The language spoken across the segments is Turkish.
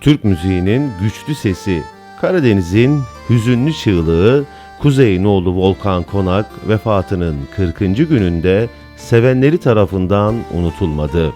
Türk müziğinin güçlü sesi, Karadeniz'in hüzünlü çığlığı, Kuzeyinoğlu Volkan Konak vefatının 40. gününde sevenleri tarafından unutulmadı.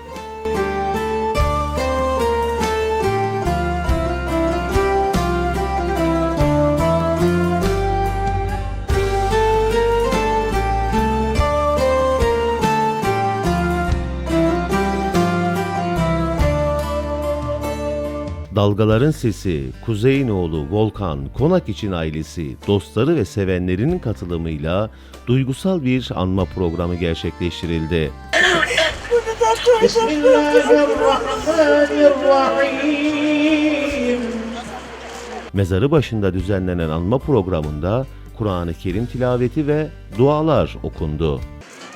Dalgaların Sesi, Kuzeyinoğlu Volkan Konak için ailesi, dostları ve sevenlerinin katılımıyla duygusal bir anma programı gerçekleştirildi. Mezarı başında düzenlenen anma programında Kur'an-ı Kerim tilaveti ve dualar okundu.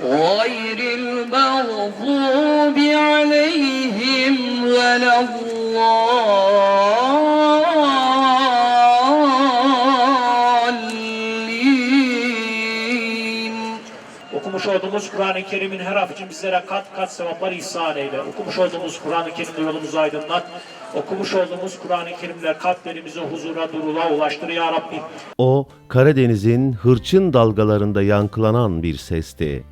غير المغضوب عليهم ولا الضالين Okumuş olduğumuz Kur'an-ı Kerim'in her harfi için bizlere kat kat sevaplar ihsan eyle. Okumuş olduğumuz Kur'an-ı Kerim'le yolumuzu aydınlat. Okumuş olduğumuz Kur'an-ı Kerim'ler kalplerimizi huzura, durula ulaştır ya Rabbi. O, Karadeniz'in hırçın dalgalarında yankılanan bir sesti.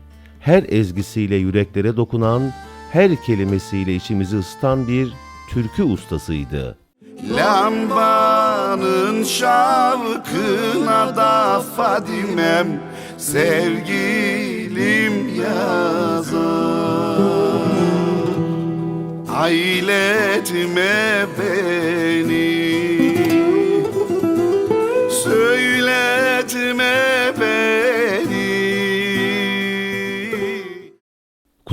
Her ezgisiyle yüreklere dokunan, her kelimesiyle içimizi ısıtan bir türkü ustasıydı. Lambanın şavkına da Fadimem sevgilim yazar Ailetme beni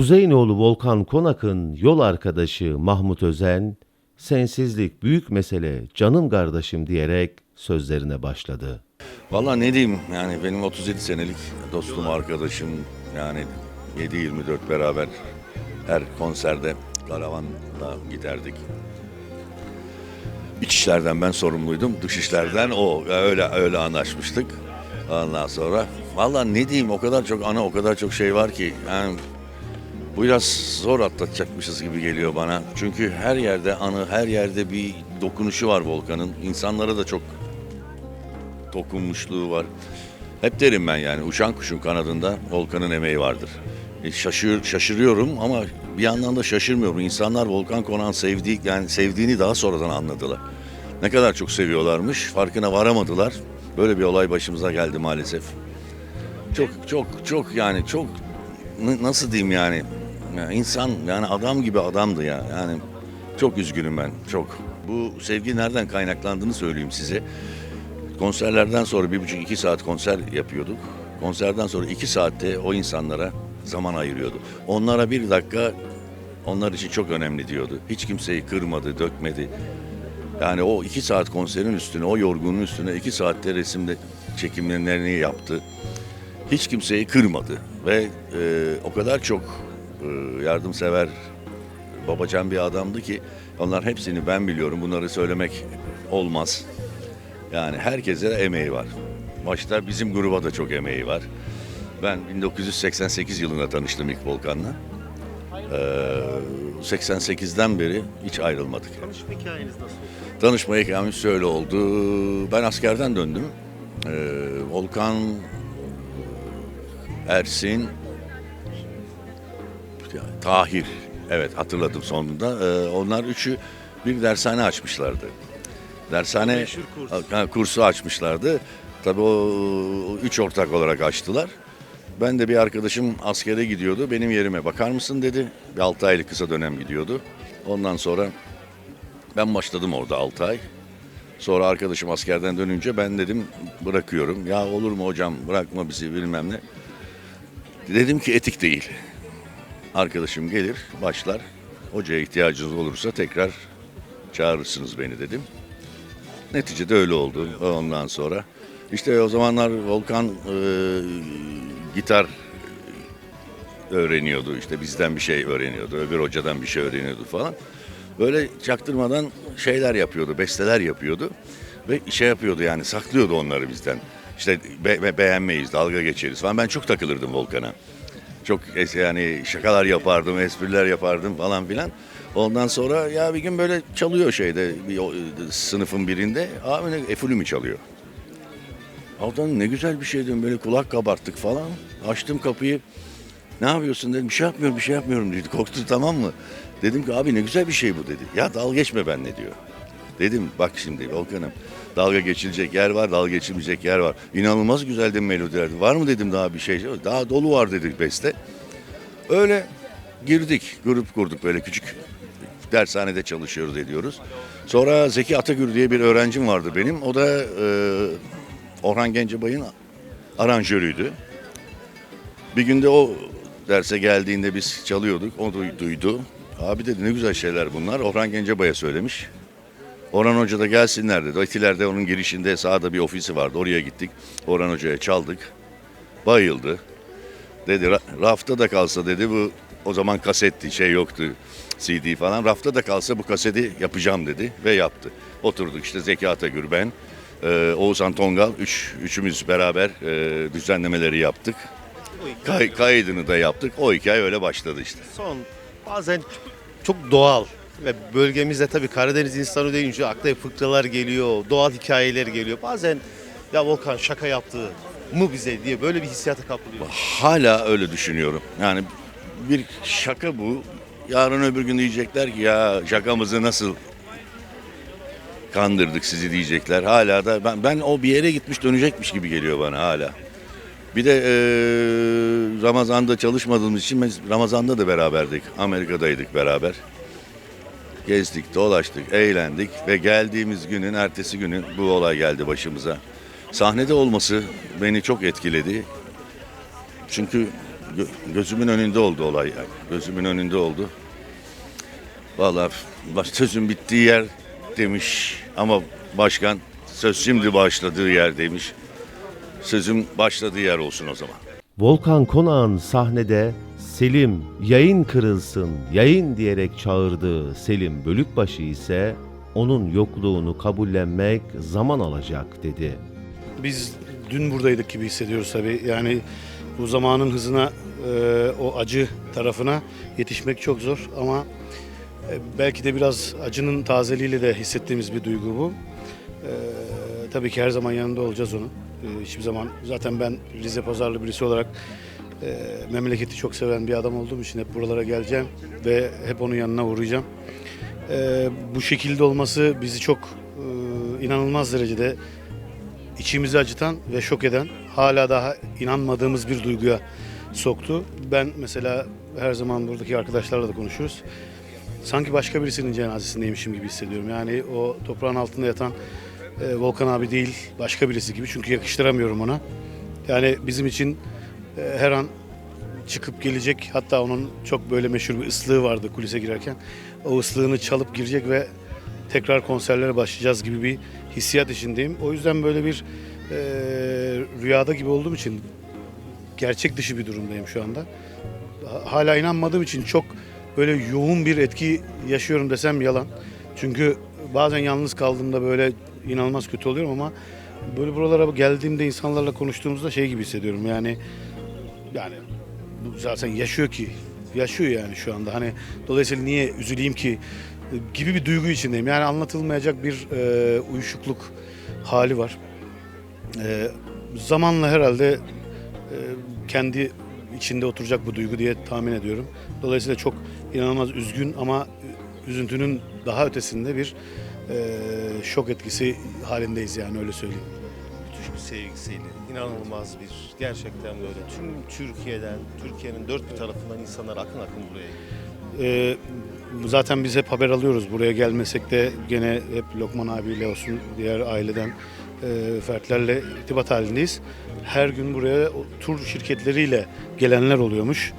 Kuzeyinoğlu Volkan Konak'ın yol arkadaşı Mahmut Özen, sensizlik büyük mesele canım kardeşim diyerek sözlerine başladı. Vallahi ne diyeyim yani benim 37 senelik dostum, arkadaşım yani 7-24 beraber her konserde karavanla giderdik. İç işlerden ben sorumluydum, dış işlerden o. Öyle öyle anlaşmıştık. Ondan sonra vallahi ne diyeyim o kadar çok ana o kadar çok şey var ki yani bu biraz zor atlatacakmışız gibi geliyor bana. Çünkü her yerde anı, her yerde bir dokunuşu var Volkan'ın. İnsanlara da çok dokunmuşluğu var. Hep derim ben yani uçan kuşun kanadında Volkan'ın emeği vardır. E, şaşır, şaşırıyorum ama bir yandan da şaşırmıyorum. İnsanlar Volkan Konak'ın sevdiği, yani sevdiğini daha sonradan anladılar. Ne kadar çok seviyorlarmış farkına varamadılar. Böyle bir olay başımıza geldi maalesef. Çok çok çok yani çok nasıl diyeyim yani ya insan yani adam gibi adamdı ya yani çok üzgünüm ben çok. Bu sevgi nereden kaynaklandığını söyleyeyim size. Konserlerden sonra bir buçuk iki saat konser yapıyorduk. Konserden sonra iki saatte o insanlara zaman ayırıyordu. Onlara bir dakika onlar için çok önemli diyordu. Hiç kimseyi kırmadı, dökmedi. Yani o iki saat konserin üstüne, o yorgunluğun üstüne iki saatte resimde çekimlerini yaptı. Hiç kimseyi kırmadı ve e, o kadar çok yardımsever, babacan bir adamdı ki onlar hepsini ben biliyorum. Bunları söylemek olmaz. Yani herkese de emeği var. Başta bizim gruba da çok emeği var. Ben 1988 yılında tanıştım ilk Volkan'la. Ee, 88'den beri hiç ayrılmadık. Tanışma hikayeniz nasıl Tanışma hikayemiz şöyle oldu. Ben askerden döndüm. Ee, Volkan, Ersin, Tahir. Evet hatırladım sonunda. Ee, onlar üçü bir dershane açmışlardı. Dershane Ha, kursu açmışlardı. Tabii o üç ortak olarak açtılar. Ben de bir arkadaşım askere gidiyordu. Benim yerime bakar mısın dedi. Bir 6 aylık kısa dönem gidiyordu. Ondan sonra ben başladım orada 6 ay. Sonra arkadaşım askerden dönünce ben dedim bırakıyorum. Ya olur mu hocam bırakma bizi bilmem ne. Dedim ki etik değil. Arkadaşım gelir başlar. Hocaya ihtiyacınız olursa tekrar çağırırsınız beni dedim. Neticede öyle oldu ondan sonra. İşte o zamanlar Volkan e, gitar öğreniyordu. İşte bizden bir şey öğreniyordu. Öbür hocadan bir şey öğreniyordu falan. Böyle çaktırmadan şeyler yapıyordu, besteler yapıyordu. Ve şey yapıyordu yani saklıyordu onları bizden. İşte be- be- beğenmeyiz, dalga geçeriz falan. Ben çok takılırdım Volkan'a. Çok es- yani şakalar yapardım, espriler yapardım falan filan. Ondan sonra ya bir gün böyle çalıyor şeyde bir sınıfın birinde. Abi ne efulü çalıyor. Altan ne güzel bir şey diyorum böyle kulak kabarttık falan. Açtım kapıyı. Ne yapıyorsun dedim. Bir şey yapmıyorum bir şey yapmıyorum dedi. Korktu tamam mı? Dedim ki abi ne güzel bir şey bu dedi. Ya dalga geçme benimle diyor. Dedim bak şimdi Volkan'ım dalga geçilecek yer var dalga geçilmeyecek yer var. İnanılmaz güzel de melodiler. Var mı dedim daha bir şey. Daha dolu var dedi beste. Öyle girdik. Grup kurduk böyle küçük dershanede çalışıyoruz ediyoruz. Sonra Zeki Atagür diye bir öğrencim vardı benim. O da e, Orhan Gencebay'ın aranjörüydü. Bir günde o derse geldiğinde biz çalıyorduk. O duy- duydu. Abi dedi ne güzel şeyler bunlar. Orhan Gencebay'a söylemiş. Orhan Hoca da gelsinler dedi. Etiler'de onun girişinde sağda bir ofisi vardı. Oraya gittik. Orhan Hoca'ya çaldık. Bayıldı. Dedi "Ra- rafta da kalsa dedi bu o zaman kasetti şey yoktu CD falan. Rafta da kalsa bu kaseti yapacağım dedi ve yaptı. Oturduk işte Zeki Atagür ben, e, Oğuzhan Tongal üç, üçümüz beraber e, düzenlemeleri yaptık. Kay, kaydını da yaptık. O hikaye öyle başladı işte. Son bazen çok doğal ve bölgemizde tabii Karadeniz insanı deyince akla fıkralar geliyor, doğal hikayeler geliyor. Bazen ya Volkan şaka yaptı mı bize diye böyle bir hissiyata kapılıyor. Hala öyle düşünüyorum. Yani bir şaka bu. Yarın öbür gün diyecekler ki ya şakamızı nasıl kandırdık sizi diyecekler. Hala da ben, ben o bir yere gitmiş dönecekmiş gibi geliyor bana hala. Bir de eee, Ramazan'da çalışmadığımız için biz Ramazan'da da beraberdik. Amerika'daydık beraber. Gezdik, dolaştık, eğlendik ve geldiğimiz günün ertesi günün bu olay geldi başımıza. Sahnede olması beni çok etkiledi. Çünkü gö- gözümün önünde oldu olay yani. Gözümün önünde oldu. Vallahi baş- sözün bittiği yer demiş ama başkan söz şimdi başladığı yer demiş. Sözün başladığı yer olsun o zaman. Volkan Konak'ın sahnede Selim yayın kırılsın yayın diyerek çağırdığı Selim Bölükbaşı ise onun yokluğunu kabullenmek zaman alacak dedi. Biz dün buradaydık gibi hissediyoruz tabii. Yani bu zamanın hızına, e, o acı tarafına yetişmek çok zor ama e, belki de biraz acının tazeliğiyle de hissettiğimiz bir duygu bu. E, tabii ki her zaman yanında olacağız onun. Hiçbir zaman zaten ben Rize Pazarlı birisi olarak e, memleketi çok seven bir adam olduğum için hep buralara geleceğim ve hep onun yanına uğrayacağım. E, bu şekilde olması bizi çok e, inanılmaz derecede içimizi acıtan ve şok eden, hala daha inanmadığımız bir duyguya soktu. Ben mesela her zaman buradaki arkadaşlarla da konuşuyoruz. Sanki başka birisinin cenazesindeymişim gibi hissediyorum. Yani o toprağın altında yatan e, Volkan abi değil, başka birisi gibi. Çünkü yakıştıramıyorum ona. Yani bizim için her an çıkıp gelecek. Hatta onun çok böyle meşhur bir ıslığı vardı kulise girerken. O ıslığını çalıp girecek ve tekrar konserlere başlayacağız gibi bir hissiyat içindeyim. O yüzden böyle bir e, rüyada gibi olduğum için gerçek dışı bir durumdayım şu anda. Ha- Hala inanmadığım için çok böyle yoğun bir etki yaşıyorum desem yalan. Çünkü bazen yalnız kaldığımda böyle inanılmaz kötü oluyorum ama böyle buralara geldiğimde insanlarla konuştuğumuzda şey gibi hissediyorum. Yani yani zaten yaşıyor ki yaşıyor yani şu anda. Hani dolayısıyla niye üzüleyim ki gibi bir duygu içindeyim. Yani anlatılmayacak bir e, uyuşukluk hali var. E, zamanla herhalde e, kendi içinde oturacak bu duygu diye tahmin ediyorum. Dolayısıyla çok inanılmaz üzgün ama üzüntünün daha ötesinde bir e, şok etkisi halindeyiz yani öyle söyleyeyim. Sevgisiyle, inanılmaz bir, gerçekten böyle tüm Türkiye'den, Türkiye'nin dört bir tarafından insanlar akın akın buraya geliyor. Ee, zaten biz hep haber alıyoruz. Buraya gelmesek de gene hep Lokman abiyle olsun diğer aileden e, fertlerle irtibat halindeyiz. Her gün buraya tur şirketleriyle gelenler oluyormuş.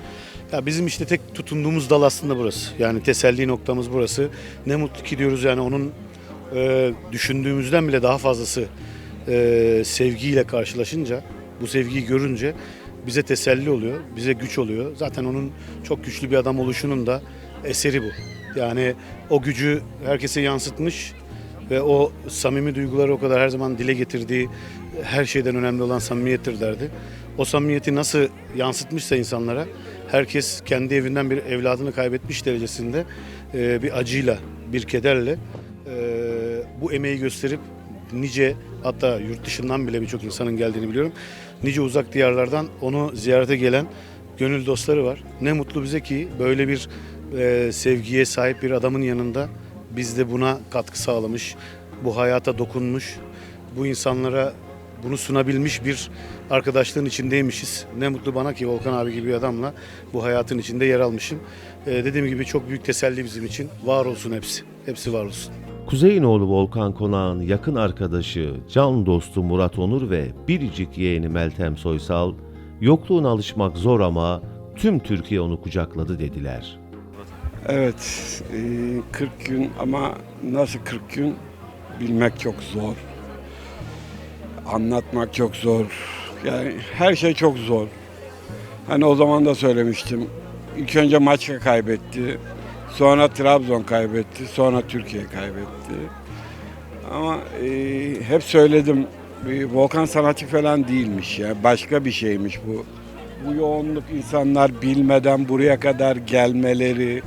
Ya bizim işte tek tutunduğumuz dal aslında burası. Yani teselli noktamız burası. Ne mutlu ki diyoruz yani onun e, düşündüğümüzden bile daha fazlası e, sevgiyle karşılaşınca, bu sevgiyi görünce bize teselli oluyor, bize güç oluyor. Zaten onun çok güçlü bir adam oluşunun da eseri bu. Yani o gücü herkese yansıtmış ve o samimi duyguları o kadar her zaman dile getirdiği her şeyden önemli olan samimiyettir derdi. O samimiyeti nasıl yansıtmışsa insanlara herkes kendi evinden bir evladını kaybetmiş derecesinde e, bir acıyla, bir kederle e, bu emeği gösterip nice hatta yurt dışından bile birçok insanın geldiğini biliyorum. Nice uzak diyarlardan onu ziyarete gelen gönül dostları var. Ne mutlu bize ki böyle bir e, sevgiye sahip bir adamın yanında biz de buna katkı sağlamış, bu hayata dokunmuş, bu insanlara bunu sunabilmiş bir arkadaşlığın içindeymişiz. Ne mutlu bana ki Volkan abi gibi bir adamla bu hayatın içinde yer almışım. Ee, dediğim gibi çok büyük teselli bizim için. Var olsun hepsi. Hepsi var olsun. Kuzeyinoğlu Volkan Konak'ın yakın arkadaşı, can dostu Murat Onur ve biricik yeğeni Meltem Soysal, yokluğuna alışmak zor ama tüm Türkiye onu kucakladı dediler. Evet, e, 40 gün ama nasıl 40 gün bilmek çok zor. Anlatmak çok zor. Yani her şey çok zor. Hani o zaman da söylemiştim. İlk önce Maçka kaybetti. Sonra Trabzon kaybetti. Sonra Türkiye kaybetti. Ama e, hep söyledim. e, Volkan sanatçı falan değilmiş ya. Başka bir şeymiş bu. Bu yoğunluk insanlar bilmeden buraya kadar gelmeleri,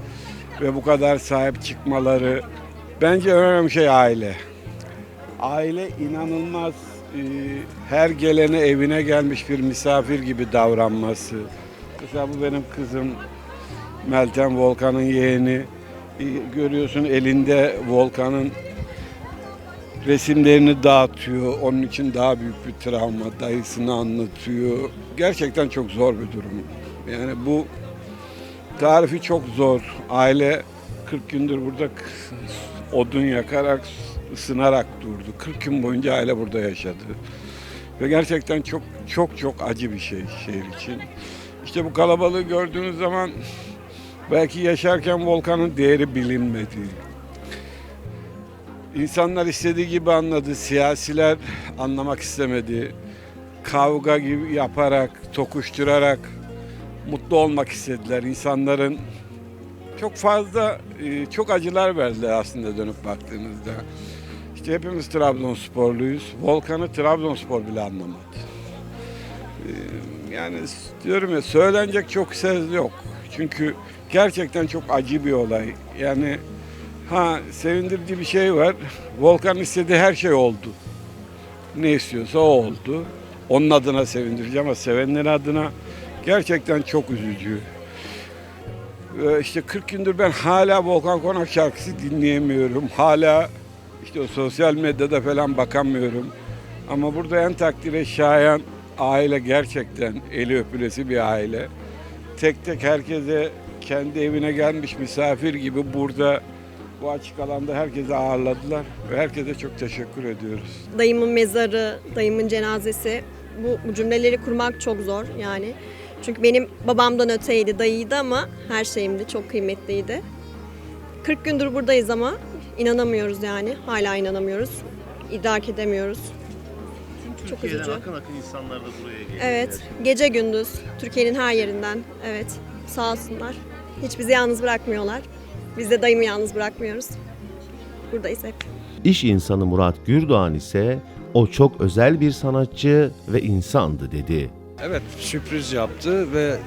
ve bu kadar sahip çıkmaları bence en önemli şey aile. Aile inanılmaz e, her gelene evine gelmiş bir misafir gibi davranması. Mesela bu benim kızım Meltem Volkan'ın yeğeni. E, Görüyorsun elinde Volkan'ın resimlerini dağıtıyor. Onun için daha büyük bir travma. Dayısını anlatıyor. Gerçekten çok zor bir durum. Yani bu Tarifi çok zor. Aile 40 gündür burada odun yakarak, ısınarak durdu. 40 gün boyunca aile burada yaşadı. Ve gerçekten çok çok çok acı bir şey şehir için. İşte bu kalabalığı gördüğünüz zaman belki yaşarken volkanın değeri bilinmedi. İnsanlar istediği gibi anladı, siyasiler anlamak istemedi. Kavga gibi yaparak, tokuşturarak mutlu olmak istediler. İnsanların çok fazla, e, çok acılar verdiler aslında dönüp baktığınızda. İşte hepimiz Trabzonsporluyuz. Volkan'ı Trabzonspor bile anlamadı. E, Yani diyorum ya söylenecek çok söz yok. Çünkü gerçekten çok acı bir olay. Yani ha sevindirici bir şey var. Volkan istediği her şey oldu. Ne istiyorsa o oldu. Onun adına sevindirici ama sevenlerin adına gerçekten çok üzücü. Ee, İşte 40 gündür ben hala Volkan Konak şarkısı dinleyemiyorum. Hala işte o sosyal medyada falan bakamıyorum. Ama burada en takdire şayan aile gerçekten eli öpülesi bir aile. Tek tek herkese kendi evine gelmiş misafir gibi burada bu açık alanda herkese ağırladılar ve herkese çok teşekkür ediyoruz. dayımın mezarı, dayımın cenazesi bu, bu cümleleri kurmak çok zor yani. Çünkü benim babamdan öteydi, dayıydı ama her şeyimdi, çok kıymetliydi. 40 gündür buradayız ama inanamıyoruz yani. Hala inanamıyoruz. İdrak edemiyoruz. Çok üzücü. akın akın insanlar da buraya geliyor. Evet, gece gündüz Türkiye'nin her yerinden. Evet, sağ olsunlar. Hiç bizi yalnız bırakmıyorlar. Biz de dayımı yalnız bırakmıyoruz. Buradayız hep. İş insanı Murat Gürdoğan ise o çok özel bir sanatçı ve insandı dedi. Evet sürpriz yaptı ve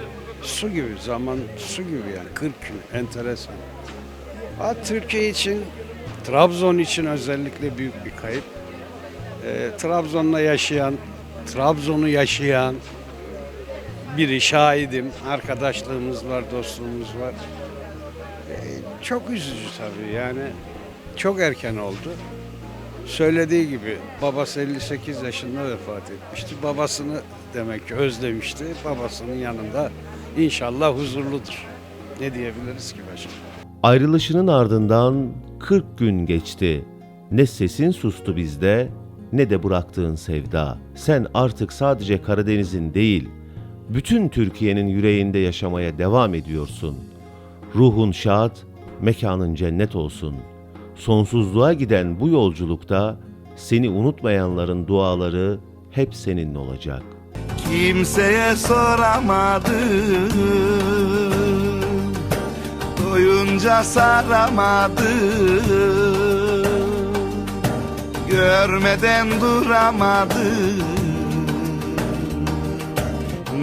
su gibi zaman su gibi yani 40 gün enteresan. Ha, Türkiye için Trabzon için özellikle büyük bir kayıp. Ee, Trabzon'da yaşayan, Trabzon'u yaşayan biri şahidim. Arkadaşlığımız var, dostluğumuz var. Ee, çok üzücü tabii yani. Çok erken oldu. Söylediği gibi babası 58 yaşında vefat etmişti. Babasını demek ki özlemişti. Babasının yanında inşallah huzurludur. Ne diyebiliriz ki başka? Ayrılışının ardından 40 gün geçti. Ne sesin sustu bizde ne de bıraktığın sevda. Sen artık sadece Karadeniz'in değil, bütün Türkiye'nin yüreğinde yaşamaya devam ediyorsun. Ruhun şad, mekanın cennet olsun. Sonsuzluğa giden bu yolculukta seni unutmayanların duaları hep seninle olacak. Kimseye soramadım Doyunca saramadım Görmeden duramadım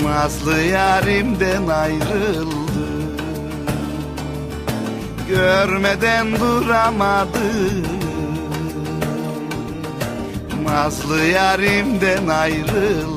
Nazlı yarimden ayrıldım Görmeden duramadım Nazlı yarimden ayrıldım